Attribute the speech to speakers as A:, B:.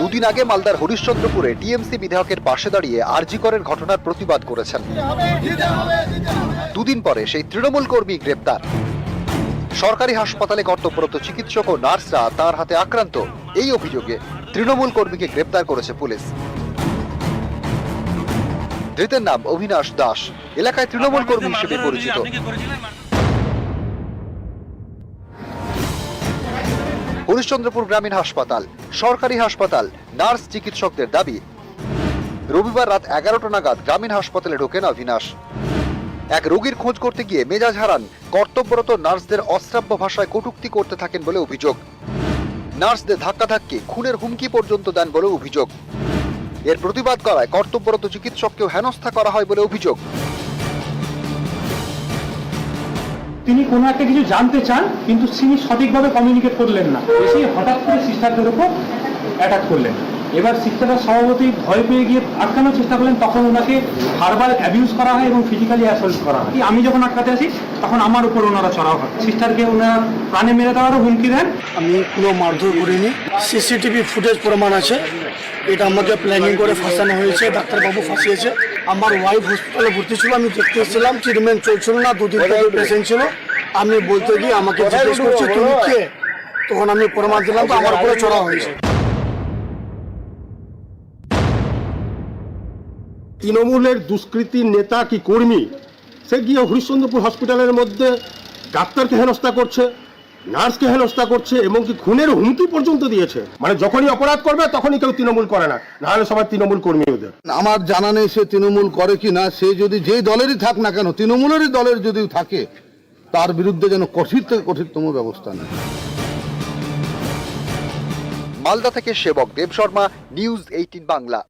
A: দুদিন আগে মালদার হরিশ্চন্দ্রপুরে টিএমসি বিধায়কের পাশে দাঁড়িয়ে আরজিকরের ঘটনার প্রতিবাদ করেছেন। দুদিন পরে সেই তৃণমূল কর্মী গ্রেপ্তার। সরকারি হাসপাতালে কর্তব্যরত চিকিৎসক ও নার্সরা তার হাতে আক্রান্ত। এই অভিযোগে তৃণমূল কর্মীকে গ্রেপ্তার করেছে পুলিশ। ধৃতের নাম অভিনাশ দাস। এলাকায় তৃণমূল কর্মী হিসেবে পরিচিত। হরিশ্চন্দ্রপুর গ্রামীণ হাসপাতাল, সরকারি হাসপাতাল, নার্স চিকিৎসকদের দাবি। রবিবার রাত এগারোটা নাগাদ গ্রামীণ হাসপাতালে ঢোকেন অভিনাশ এক রোগীর খোঁজ করতে গিয়ে মেজাজ হারান, কর্তব্যরত নার্সদের অশ্রাব্য ভাষায় কটূক্তি করতে থাকেন বলে অভিযোগ। নার্সদের ধাক্কাধাক্কি খুনের হুমকি পর্যন্ত দেন বলে অভিযোগ। এর প্রতিবাদ করায় কর্তব্যরত চিকিৎসককেও হেনস্থা করা হয় বলে অভিযোগ।
B: তিনি কোনো একটা কিছু জানতে চান, কিন্তু তিনি সঠিকভাবে কমিউনিকেট করলেন না। এসে হঠাৎ করে সিস্টারদের উপর অ্যাটাক করলেন। এবার সিস্টাররা স্বভাবতই ভয় পেয়ে গিয়ে আটকানোর চেষ্টা করলেন, তখন ওনাকে হার্বাল অ্যাবিউজ করা হয় এবং ফিজিক্যালি অ্যাসল্ট করা হয়। আমি যখন আটকাতে আসি, তখন আমার উপর ওনারা চড়াও হয়। সিস্টারকে ওনারা প্রাণে মেরে দেওয়ারও হুমকি দেন।
C: আমি কোনো মারধর করিনি। সিসিটিভি ফুটেজ প্রমাণ আছে। এটা আমাকে প্ল্যানিং করে ফাঁসানো হয়েছে, ডাক্তারবাবু ফাঁসিয়েছে। আমার ওয়াইফ হসপিটালে ভর্তি ছিল আমি দেখতে এসেছিলাম ট্রিটমেন্ট চলছিল না দুদিন থেকে পেশেন্ট ছিল। আমি বলতে গিয়ে আমাকে জিজ্ঞেস করছি তুমি কে? তখন আমি প্রমাণ দিলাম তো আমার উপরে চড়া হয়েছে।
D: তৃণমূলের দুষ্কৃতির নেতা কি কর্মী? সে গিয়ে হরিশ্চন্দ্রপুর হসপিটালের মধ্যে ডাক্তারকে হেনস্থা করছে। নার্সকে হেনস্থা করছে এবং কি খুনের হুমকি পর্যন্ত দিয়েছে। মানে যখনই অপরাধ করবে তখনই কেউ তৃণমূল করে না। নাহলে সবাই তৃণমূল কর্মী ওদের।
E: আমার জানা নেই সে তৃণমূল করে কি না। সে যদি যে দলেরই থাক না কেন তৃণমূলেরই দলের যদি থাকে তার বিরুদ্ধে যেন কঠিন থেকে কঠিনতম ব্যবস্থা নেয়।
A: মালদা থেকে সেবক দেব শর্মা নিউজ এইটিন বাংলা।